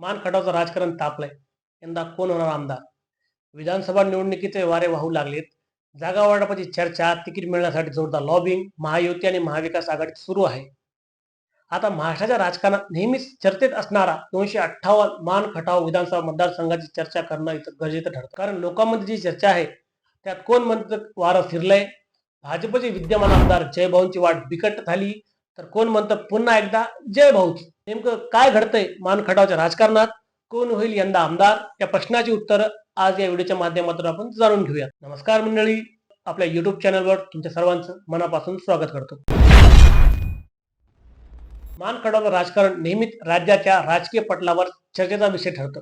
मान खटावचं राजकारण तापलंय. यंदा कोण होणार आमदार? विधानसभा निवडणुकीचे वारे वाहू लागलेत. जागा वाटपाची चर्चा तिकीट मिळण्यासाठी जोरदार लॉबिंग महायुती आणि महाविकास आघाडीत सुरू आहे. आता महाराष्ट्राच्या राजकारणात नेहमीच चर्चेत असणारा दोनशे अठ्ठावन्न मान खटाव विधानसभा मतदारसंघाची चर्चा करणं इथं गरजेचं ठरतं. कारण लोकांमध्ये जी चर्चा आहे त्यात कोण म्हणतं वारं फिरलंय? भाजपचे विद्यमान आमदार जयभाऊंची वाट बिकट झाली तर कोण म्हणतं पुन्हा एकदा जयभाऊ नेमकं काय घडतंय मानखटावच्या राजकारणात? कोण होईल यंदा आमदार? या प्रश्नाची उत्तरं आज या व्हिडिओच्या माध्यमातून आपण जाणून घेऊया. नमस्कार मंडळी आपल्या युट्यूब चॅनलवर तुमच्या सर्वांचं मनापासून स्वागत करतो. मान राजकारण नेहमीच राज्याच्या राजकीय पटलावर चर्चेचा विषय ठरतं.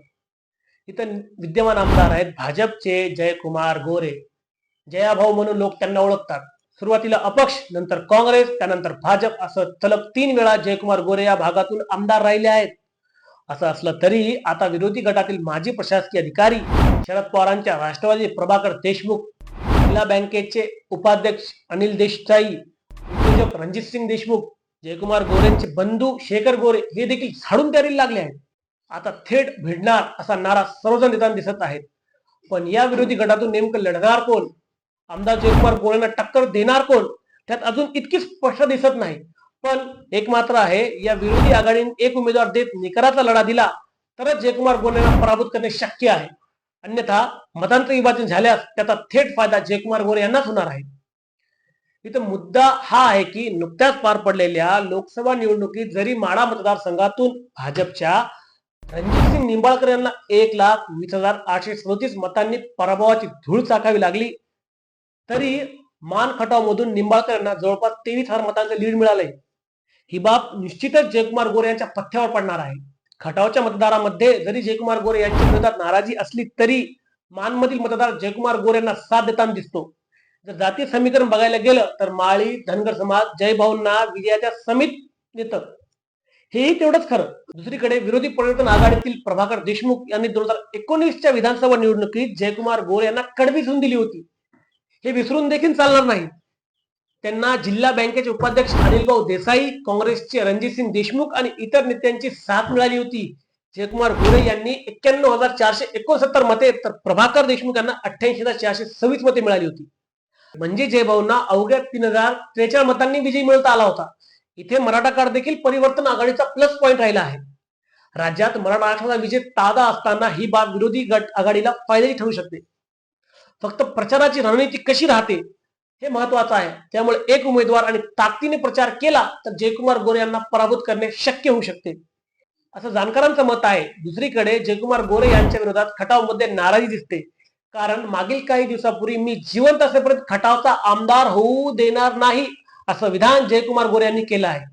इथं विद्यमान आमदार आहेत भाजपचे जयकुमार गोरे. जयाभाऊ म्हणून लोक त्यांना ओळखतात. सुरुवातीला अपक्ष नंतर काँग्रेस त्यानंतर भाजप असं सलग तीन वेळा जयकुमार गोरे या भागातून आमदार राहिले आहेत. असं असलं तरी आता विरोधी गटातील माजी प्रशासकीय अधिकारी शरद पवारांच्या राष्ट्रवादी प्रभाकर देशमुख जिल्हा बँकेचे उपाध्यक्ष अनिल देशसाई उद्योजक रणजित सिंग देशमुख जयकुमार गोरेंचे बंधू शेखर गोरे हे देखील झाडून द्यायला लागले आहेत. आता थेट भिडणार असा नारा सर्वजण देताना दिसत आहेत. पण या विरोधी गटातून नेमकं लढणार कोण? आमदार जयकुमार गोरेंना टक्कर देणार कोण? त्यात अजून इतकी स्पष्ट दिसत नाही. पण एक मात्र आहे या विरोधी आघाडीने एक उमेदवार देत निकराचा लढा दिला तरच जयकुमार गोरेंना पराभूत करणे शक्य आहे. अन्यथा मतांचं विभाजन झाल्यास त्याचा थेट फायदा जयकुमार गोरे यांनाच होणार आहे. इथं मुद्दा हा आहे की नुकत्याच पार पडलेल्या लोकसभा निवडणुकीत जरी माडा मतदारसंघातून भाजपच्या रणजितसिंग निंबाळकर यांना एक लाख वीस हजार आठशे सदोतीस मतांनी पराभवाची धूळ चाकावी लागली तरी मान खटाव मधून निंबाळकर यांना जवळपास तेवीस हजार मतांचं लीड मिळालंय. ही बाब निश्चितच जयकुमार गोरे यांच्या पथ्यावर पडणार आहे. खटावच्या मतदारामध्ये जरी जयकुमार गोरे यांच्या विरोधात नाराजी असली तरी मानमधील मतदार जयकुमार गोरे यांना साथ देताना दिसतो. जर जातीय समीकरण बघायला गेलं तर माळी धनगर समाज जयभाऊंना विजयाच्या समित नेत. हेही तेवढंच खरं. दुसरीकडे विरोधी परिवर्तन आघाडीतील प्रभाकर देशमुख यांनी दोन हजार एकोणीसच्या विधानसभा निवडणुकीत जयकुमार गोरे यांना कडवी सून दिली होती. हे विसरून देखील चालणार नाही. त्यांना जिल्हा बँकेचे उपाध्यक्ष अनिलभाऊ देसाई काँग्रेसचे रणजितसिंग देशमुख आणि इतर नेत्यांची साथ मिळाली होती. जयकुमार गोरे यांनी एक्क्याण्णव हजार चारशे एकोणसत्तर मते तर प्रभाकर देशमुख यांना अठ्ठ्याऐंशी हजार चारशे सव्वीस मते मिळाली होती. म्हणजे जयभाऊंना अवघ्या तीन हजार त्रेचाळीस मतांनी विजय मिळवता आला होता. इथे मराठा काळ देखील परिवर्तन आघाडीचा प्लस पॉईंट राहिला आहे. राज्यात मराठा आरक्षणाचा विजय ताजा असताना ही बाब विरोधी गट आघाडीला फायद्याची ठरू शकते. फक्त प्रचाराची रणनीती कशी राहते हे महत्वाचं आहे. त्यामुळे एक उमेदवार आणि ताकदीने प्रचार केला तर जयकुमार गोरे यांना पराभूत करणे शक्य होऊ शकते. असं जाणकारांचं मत आहे. दुसरीकडे जयकुमार गोरे यांच्या विरोधात खटावमध्ये नाराजी दिसते. कारण मागील काही दिवसापूर्वी मी जिवंत असेपर्यंत खटावचा आमदार होऊ देणार नाही असं विधान जयकुमार गोरे यांनी केलं आहे.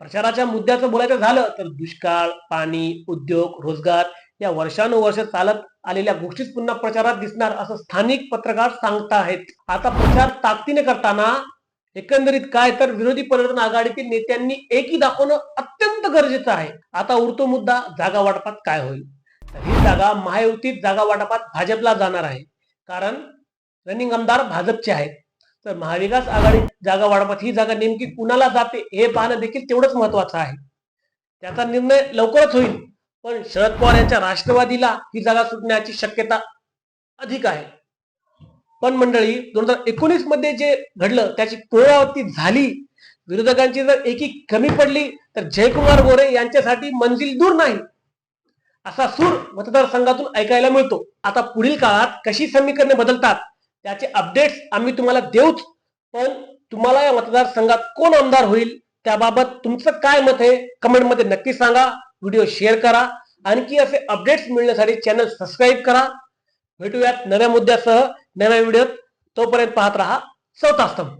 प्रचाराच्या मुद्द्याचं बोलायचं झालं तर दुष्काळ पाणी उद्योग रोजगार या वर्षानुवर्ष चालत आलेल्या गोष्टीच पुन्हा प्रचारात दिसणार असं स्थानिक पत्रकार सांगता आहेत आता प्रचार ताकदीने करताना एकंदरीत काय तर विरोधी पर्यटन आघाडीतील नेत्यांनी एकी दाखवणं अत्यंत गरजेचं आहे. आता उरतो मुद्दा जागा वाटपात काय होईल? तर ही जागा महायुतीत जागा वाटपात भाजपला जाणार आहे. कारण रनिंग आमदार भाजपचे आहेत. तर महाविकास आघाडी जागा वाटपात ही जागा नेमकी कुणाला जाते हे पाहणं देखील तेवढंच महत्वाचं आहे. त्याचा निर्णय लवकरच होईल. पण शरद पवार यांच्या राष्ट्रवादीला ही जागा सुटण्याची शक्यता अधिक आहे. पण मंडळी दोन हजार एकोणीसमध्ये जे घडलं त्याची पुनरावृत्ती झाली. विरोधकांची जर एकी कमी पडली तर जयकुमार गोरे यांच्यासाठी मंजिल दूर नाही. असा सूर मतदारसंघातून ऐकायला मिळतो. आता पुढील काळात कशी समीकरणे बदलतात त्याचे अपडेट्स आम्ही तुम्हाला देऊच. पण तुम्हाला या मतदारसंघात कोण आमदार होईल त्याबाबत तुमचं काय मत आहे कमेंटमध्ये नक्की सांगा. व्हिडिओ शेअर करा. आणखी असे अपडेट्स मिळण्यासाठी चॅनल सबस्क्राईब करा. भेटूयात नव्या मुद्द्यासह नव्या व्हिडिओत. तोपर्यंत पाहत राहा. चौथा स्तंभ